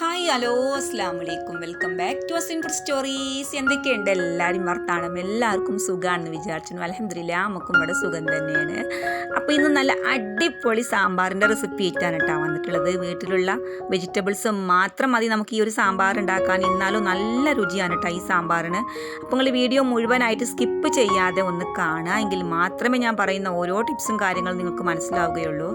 Hi hello അസ്സാം വലൈക്കും welcome back to Asin food stories എന്തൊക്കെയുണ്ട്? എല്ലാവരും വർത്താനം എല്ലാവർക്കും സുഖമാണെന്ന് വിചാരിച്ചു അലഹമില്ല നമുക്കും ഇവിടെ സുഖം തന്നെയാണ്. അപ്പോൾ ഇന്ന് നല്ല അടിപൊളി സാമ്പാറിന്റെ റെസിപ്പി ആയിട്ടാണ് കേട്ടോ വന്നിട്ടുള്ളത്. വീട്ടിലുള്ള വെജിറ്റബിൾസ് മാത്രം മതി നമുക്ക് ഈ ഒരു സാമ്പാർ ഉണ്ടാക്കാൻ. എന്നാലും നല്ല രുചിയാണ് കേട്ടോ ഈ സാമ്പാറിന്. അപ്പോൾ നിങ്ങൾ വീഡിയോ മുഴുവനായിട്ട് സ്കിപ്പ് ചെയ്യാതെ ഒന്ന് കാണുക. എങ്കിൽ മാത്രമേ ഞാൻ പറയുന്ന ഓരോ ടിപ്സും കാര്യങ്ങളും നിങ്ങൾക്ക് മനസ്സിലാവുകയുള്ളൂ.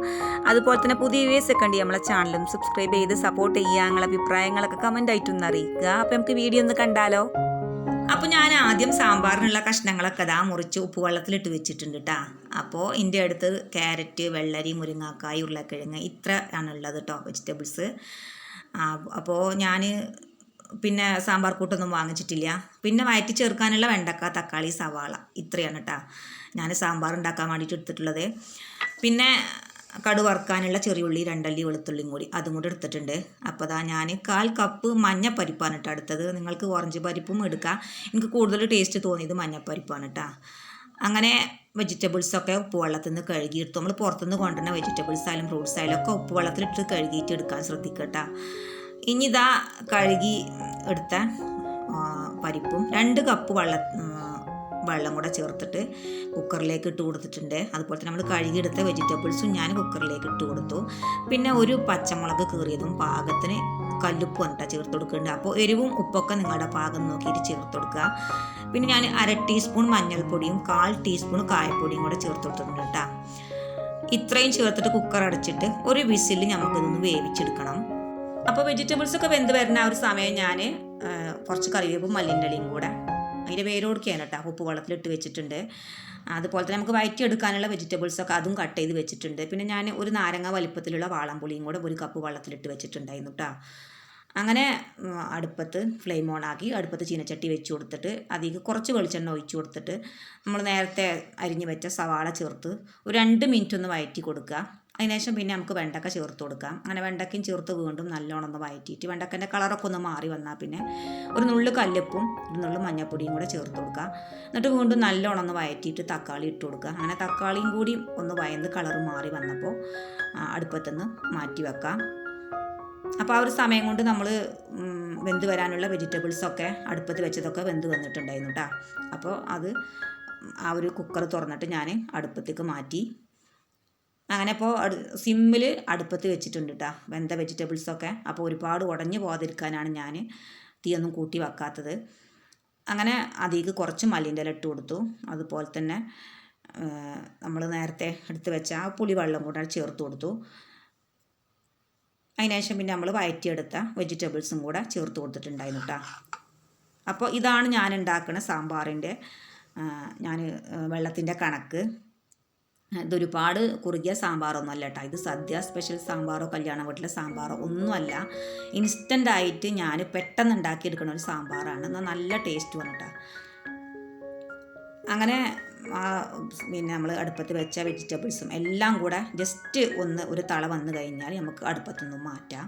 അതുപോലെ തന്നെ പുതിയ വീഡിയോസ് ഒക്കെ ഉണ്ട് നമ്മളെ ചാനലും സബ്സ്ക്രൈബ് ചെയ്ത് സപ്പോർട്ട് ചെയ്യുക. അഭിപ്രായങ്ങളൊക്കെ കമന്റ് ആയിട്ടൊന്ന് അറിയിക്കുക. അപ്പോൾ നമുക്ക് വീഡിയോ ഒന്ന് കണ്ടാലോ? അപ്പോൾ ഞാൻ ആദ്യം സാമ്പാറിനുള്ള കഷ്ണങ്ങളൊക്കെ ഇതാ മുറിച്ച് ഉപ്പ് വെള്ളത്തിലിട്ട് വെച്ചിട്ടുണ്ട് കേട്ടോ അപ്പോൾ എന്റെ അടുത്ത് ക്യാരറ്റ് വെള്ളരി മുരിങ്ങാക്കായ് ഉരുളക്കിഴങ്ങ് ഇത്ര ആണുള്ളത് കേട്ടോ വെജിറ്റബിൾസ് അപ്പോൾ ഞാൻ പിന്നെ സാമ്പാർ കൂട്ടൊന്നും വാങ്ങിച്ചിട്ടില്ല. പിന്നെ വയറ്റി ചേർക്കാനുള്ള വെണ്ടക്ക തക്കാളി സവാള ഇത്രയാണ് കേട്ടോ ഞാൻ സാമ്പാർ ഉണ്ടാക്കാൻ വേണ്ടിയിട്ട് എടുത്തിട്ടുള്ളത്. പിന്നെ കടു വറുക്കാനുള്ള ചെറിയുള്ളി രണ്ടല്ലി വെളുത്തുള്ളിയും കൂടി അതും കൂടി എടുത്തിട്ടുണ്ട്. അപ്പോൾ അതാ ഞാൻ കാൽ കപ്പ് മഞ്ഞപ്പരിപ്പാണ് കേട്ടോ എടുത്തത്. നിങ്ങൾക്ക് ഓറഞ്ച് പരിപ്പും എടുക്കാം. എനിക്ക് കൂടുതൽ ടേസ്റ്റ് തോന്നിയത് മഞ്ഞപ്പരിപ്പാണ് കേട്ടോ അങ്ങനെ വെജിറ്റബിൾസൊക്കെ ഉപ്പ് വെള്ളത്തിൽ നിന്ന് കഴുകിയിട്ട് നമ്മൾ പുറത്തുനിന്ന് കൊണ്ടുവരുന്ന വെജിറ്റബിൾസ് ആയാലും ഫ്രൂട്ട്സ് ആയാലും ഒക്കെ ഉപ്പ് വെള്ളത്തിലിട്ട് കഴുകിയിട്ട് എടുക്കാൻ ശ്രദ്ധിക്കട്ടോ ഇനി ഇതാ കഴുകി എടുത്ത പരിപ്പും രണ്ട് കപ്പ് വെള്ള വെള്ളം കൂടെ ചേർത്തിട്ട് കുക്കറിലേക്ക് ഇട്ട് കൊടുത്തിട്ടുണ്ട്. അതുപോലെ തന്നെ നമ്മൾ കഴുകിയെടുത്ത വെജിറ്റബിൾസും ഞാൻ കുക്കറിലേക്ക് ഇട്ട് കൊടുത്തു. പിന്നെ ഒരു പച്ചമുളക് കീറിയതും പാകത്തിന് കല്ലുപ്പ് വന്നിട്ടാണ് ചേർത്ത് കൊടുക്കുന്നുണ്ട് അപ്പോൾ എരിവും ഉപ്പൊക്കെ നിങ്ങളുടെ പാകം നോക്കിയിട്ട് ചേർത്ത് കൊടുക്കുക. പിന്നെ ഞാൻ അര ടീസ്പൂൺ മഞ്ഞൾപ്പൊടിയും കാൽ ടീസ്പൂൺ കായപ്പൊടിയും കൂടെ ചേർത്ത് കൊടുത്തിട്ടുണ്ട് കേട്ടോ. ഇത്രയും ചേർത്തിട്ട് കുക്കർ അടച്ചിട്ട് ഒരു വിസിൽ നമുക്കിതൊന്ന് വേവിച്ചെടുക്കണം. അപ്പോൾ വെജിറ്റബിൾസ് ഒക്കെ വെന്ത് വരുന്ന ആ ഒരു സമയം ഞാൻ കുറച്ച് കറിവേപ്പും മല്ലിന്റെ കൂടെ അതിന്റെ വേരോടുക്കുകയാണ് കേട്ടോ. ഉപ്പ് വെള്ളത്തിലിട്ട് വെച്ചിട്ടുണ്ട്. അതുപോലെ തന്നെ നമുക്ക് വയറ്റി എടുക്കാനുള്ള വെജിറ്റബിൾസ് ഒക്കെ അതും കട്ട് ചെയ്ത് വെച്ചിട്ടുണ്ട്. പിന്നെ ഞാൻ ഒരു നാരങ്ങ വലിപ്പത്തിലുള്ള വാളംപുളിയും കൂടെ ഒരു കപ്പ് വെള്ളത്തിലിട്ട് വെച്ചിട്ടുണ്ടായിരുന്നു കേട്ടോ. അങ്ങനെ അടുപ്പത്ത് ഫ്ലെയിം ഓൺ ആക്കി അടുപ്പത്ത് ചീനച്ചട്ടി വെച്ച് കൊടുത്തിട്ട് അതിലേക്ക് കുറച്ച് വെളിച്ചെണ്ണ ഒഴിച്ച് കൊടുത്തിട്ട് നമ്മൾ നേരത്തെ അരിഞ്ഞു വെച്ച സവാള ചേർത്ത് ഒരു രണ്ട് മിനിറ്റ് ഒന്ന് വയറ്റി കൊടുക്കുക. അതിനുശേഷം പിന്നെ നമുക്ക് വെണ്ടക്ക ചേർത്ത് കൊടുക്കാം. അങ്ങനെ വെണ്ടക്കയും ചേർത്ത് വീണ്ടും നല്ലോണം ഒന്ന് വയറ്റിയിട്ട് വെണ്ടക്കന്റെ കളറൊക്കെ ഒന്ന് മാറി വന്നാൽ പിന്നെ ഒരു നുള്ളു കല്ലുപ്പും ഒരു നുള്ളു മഞ്ഞപ്പൊടിയും കൂടെ ചേർത്ത് കൊടുക്കുക. എന്നിട്ട് വീണ്ടും നല്ലോണം ഒന്ന് വയറ്റിയിട്ട് തക്കാളി ഇട്ട് കൊടുക്കുക. അങ്ങനെ തക്കാളിയും കൂടി ഒന്ന് വയന്ന് കളർ മാറി വന്നപ്പോൾ അടുപ്പത്തുനിന്ന് മാറ്റി വെക്കാം. അപ്പോൾ ആ ഒരു സമയം കൊണ്ട് നമ്മൾ വെന്ത് വരാനുള്ള വെജിറ്റബിൾസൊക്കെ അടുപ്പത്ത് വെച്ചതൊക്കെ വെന്ത് വന്നിട്ടുണ്ടായിരുന്നു കേട്ടോ അപ്പോൾ അത് ആ ഒരു കുക്കർ തുറന്നിട്ട് ഞാൻ അടുപ്പത്തേക്ക് മാറ്റി. അങ്ങനെ ഇപ്പോൾ സിമ്മിൽ അടുപ്പത്ത് വെച്ചിട്ടുണ്ട് കേട്ടോ വെന്ത വെജിറ്റബിൾസൊക്കെ അപ്പോൾ ഒരുപാട് ഉടഞ്ഞു പോകാതിരിക്കാനാണ് ഞാൻ തീയൊന്നും കൂട്ടി വെക്കാത്തത്. അങ്ങനെ അതിലേക്ക് കുറച്ച് മല്ലിന്റെ ഇല ഇട്ട് കൊടുത്തു. അതുപോലെ തന്നെ നമ്മൾ നേരത്തെ എടുത്ത് വെച്ച ആ പുളിവെള്ളം കൂടെ ചേർത്ത് കൊടുത്തു. അതിനുശേഷം പിന്നെ നമ്മൾ വയറ്റിയെടുത്ത വെജിറ്റബിൾസും കൂടെ ചേർത്ത് കൊടുത്തിട്ടുണ്ടായിരുന്നു കേട്ടോ അപ്പോൾ ഇതാണ് ഞാൻ ഉണ്ടാക്കുന്ന സാമ്പാറിന്റെ ഞാൻ വെള്ളത്തിന്റെ കണക്ക്. ഇതൊരുപാട് കുറുകിയ സാമ്പാറൊന്നും അല്ല കേട്ടോ ഇത് സദ്യ സ്പെഷ്യൽ സാമ്പാറോ കല്യാണ വീട്ടിലെ സാമ്പാറോ ഒന്നുമല്ല. ഇൻസ്റ്റന്റ് ആയിട്ട് ഞാൻ പെട്ടെന്ന് ഉണ്ടാക്കിയെടുക്കുന്ന ഒരു സാമ്പാറാണ്. എന്നാൽ നല്ല ടേസ്റ്റ് വന്നിട്ടാണ് അങ്ങനെ പിന്നെ നമ്മൾ അടുപ്പത്ത് വെച്ച വെജിറ്റബിൾസും എല്ലാം കൂടെ ജസ്റ്റ് ഒന്ന് ഒരു തള വന്നു കഴിഞ്ഞാൽ നമുക്ക് അടുപ്പത്തൊന്നും മാറ്റാം.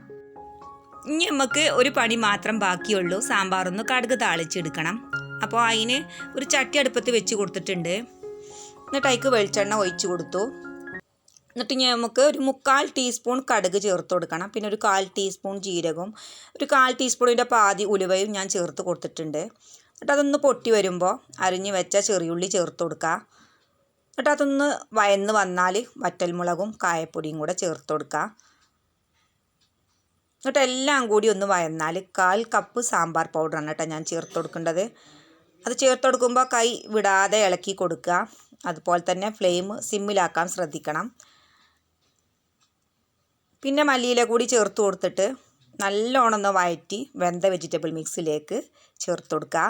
ഇനി നമുക്ക് ഒരു പണി മാത്രം ബാക്കിയുള്ളൂ. സാമ്പാറൊന്ന് കടുക് താളിച്ചെടുക്കണം. അപ്പോൾ അതിന് ഒരു ചട്ടി അടുപ്പത്ത് വെച്ച് കൊടുത്തിട്ടുണ്ട്. എന്നിട്ട് അതിക്ക് വെളിച്ചെണ്ണ ഒഴിച്ച് കൊടുത്തു. എന്നിട്ട് ഇനി നമുക്ക് ഒരു മുക്കാൽ ടീസ്പൂൺ കടുക് ചേർത്ത് കൊടുക്കണം. പിന്നെ ഒരു കാൽ ടീസ്പൂൺ ജീരകവും ഒരു കാൽ ടീസ്പൂണിന്റെ പാതി ഉലുവയും ഞാൻ ചേർത്ത് കൊടുത്തിട്ടുണ്ട്. എന്നിട്ട് അതൊന്ന് പൊട്ടി വരുമ്പോൾ അരിഞ്ഞു വെച്ച ചെറിയുള്ളി ചേർത്ത് കൊടുക്കുക എന്നിട്ട് അതൊന്ന് വയന്ന് വന്നാൽ വറ്റൽമുളകും കായപ്പൊടിയും കൂടെ ചേർത്ത് കൊടുക്കുക എന്നിട്ട് എല്ലാം കൂടി ഒന്ന് വയന്നാൽ കാൽ കപ്പ് സാമ്പാർ പൗഡറാണ് കേട്ടോ ഞാൻ ചേർത്ത് കൊടുക്കേണ്ടത്. അത് ചേർത്ത് കൊടുക്കുമ്പോൾ കൈ വിടാതെ ഇളക്കി കൊടുക്കുക. അതുപോലെ തന്നെ ഫ്ലെയിം സിമ്മിലാക്കാൻ ശ്രദ്ധിക്കണം. പിന്നെ മല്ലിയില കൂടി ചേർത്ത് കൊടുത്തിട്ട് നല്ലോണം ഒന്ന് വഴറ്റി വെന്ത വെജിറ്റബിൾ മിക്സിലേക്ക് ചേർത്ത് കൊടുക്കുക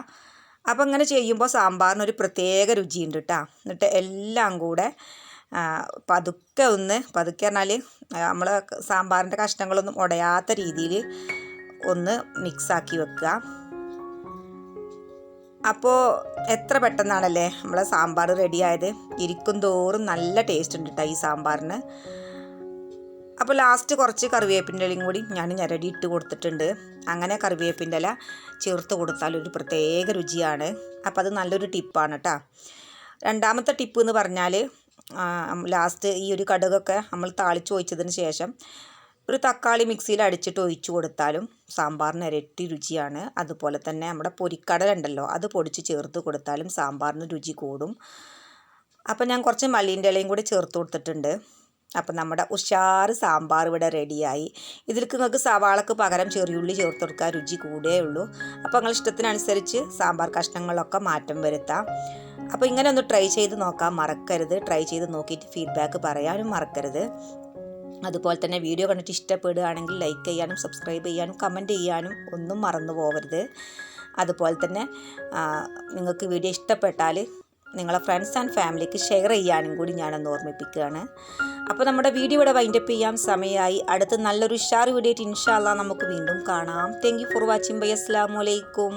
അപ്പോൾ അങ്ങനെ ചെയ്യുമ്പോൾ സാമ്പാറിന് ഒരു പ്രത്യേക രുചിയുണ്ട് കേട്ടോ എന്നിട്ട് എല്ലാം കൂടെ പതുക്കെ ഒന്ന് പതുക്കെ പറഞ്ഞാൽ നമ്മൾ സാമ്പാറിന്റെ കഷ്ണങ്ങളൊന്നും ഉടയാത്ത രീതിയിൽ ഒന്ന് മിക്സാക്കി വെക്കുക അപ്പോൾ എത്ര പെട്ടെന്നാണല്ലേ നമ്മളെ സാമ്പാർ റെഡിയായത് ഇരിക്കും തോറും നല്ല ടേസ്റ്റ് ഉണ്ട് കേട്ടോ ഈ സാമ്പാറിന്. അപ്പോൾ ലാസ്റ്റ് കുറച്ച് കറിവേപ്പിന്റെ ഇലയും കൂടി ഞാൻ ഞരടി ഇട്ട് കൊടുത്തിട്ടുണ്ട്. അങ്ങനെ കറിവേപ്പിന്റെ ഇല ചേർത്ത് കൊടുത്താൽ ഒരു പ്രത്യേക രുചിയാണ്. അപ്പോൾ അത് നല്ലൊരു ടിപ്പാണ് കേട്ടോ. രണ്ടാമത്തെ ടിപ്പ് എന്ന് പറഞ്ഞാൽ ലാസ്റ്റ് ഈ ഒരു കടുകൊക്കെ നമ്മൾ താളിച്ച് ഒഴിച്ചതിന് ശേഷം ഒരു തക്കാളി മിക്സിയിൽ അടിച്ചിട്ട് ഒഴിച്ചു കൊടുത്താലും സാമ്പാറിന് ഇരട്ടി രുചിയാണ്. അതുപോലെ തന്നെ നമ്മുടെ പൊരിക്കടലുണ്ടല്ലോ അത് പൊടിച്ച് ചേർത്ത് കൊടുത്താലും സാമ്പാറിന് രുചി കൂടും. അപ്പം ഞാൻ കുറച്ച് മല്ലീന്റെ ഇലയും കൂടി ചേർത്ത് കൊടുത്തിട്ടുണ്ട്. അപ്പം നമ്മുടെ ഉഷാറ് സാമ്പാർ ഇവിടെ റെഡിയായി. ഇതിലേക്ക് നിങ്ങൾക്ക് സവാളക്ക് പകരം ചെറിയുള്ളി ചേർത്ത് കൊടുക്കാൻ രുചി കൂടേ ഉള്ളൂ. അപ്പോൾ നിങ്ങൾ ഇഷ്ടത്തിനനുസരിച്ച് സാമ്പാർ കഷ്ണങ്ങളൊക്കെ മാറ്റം വരുത്താം. അപ്പോൾ ഇങ്ങനെ ഒന്ന് ട്രൈ ചെയ്ത് നോക്കാം മറക്കരുത്. ട്രൈ ചെയ്ത് നോക്കിയിട്ട് ഫീഡ്ബാക്ക് പറയാനും മറക്കരുത്. അതുപോലെ തന്നെ വീഡിയോ കണ്ടിട്ട് ഇഷ്ടപ്പെടുകയാണെങ്കിൽ ലൈക്ക് ചെയ്യാനും സബ്സ്ക്രൈബ് ചെയ്യാനും കമന്റ് ചെയ്യാനും ഒന്നും മറന്നു പോകരുത് അതുപോലെ തന്നെ നിങ്ങൾക്ക് വീഡിയോ ഇഷ്ടപ്പെട്ടാൽ നിങ്ങളെ ഫ്രണ്ട്സ് ആൻഡ് ഫാമിലിക്ക് ഷെയർ ചെയ്യാനും കൂടി ഞാനൊന്ന് ഓർമ്മിപ്പിക്കുകയാണ്. അപ്പോൾ നമ്മുടെ വീഡിയോ ഇവിടെ വൈൻഡപ്പ് ചെയ്യാൻ സമയമായി. അടുത്ത് നല്ലൊരു ഉഷാർ വീഡിയോ ഇൻഷാല്ല നമുക്ക് വീണ്ടും കാണാം. Thank you for watching bye അസ്സാം വലൈക്കും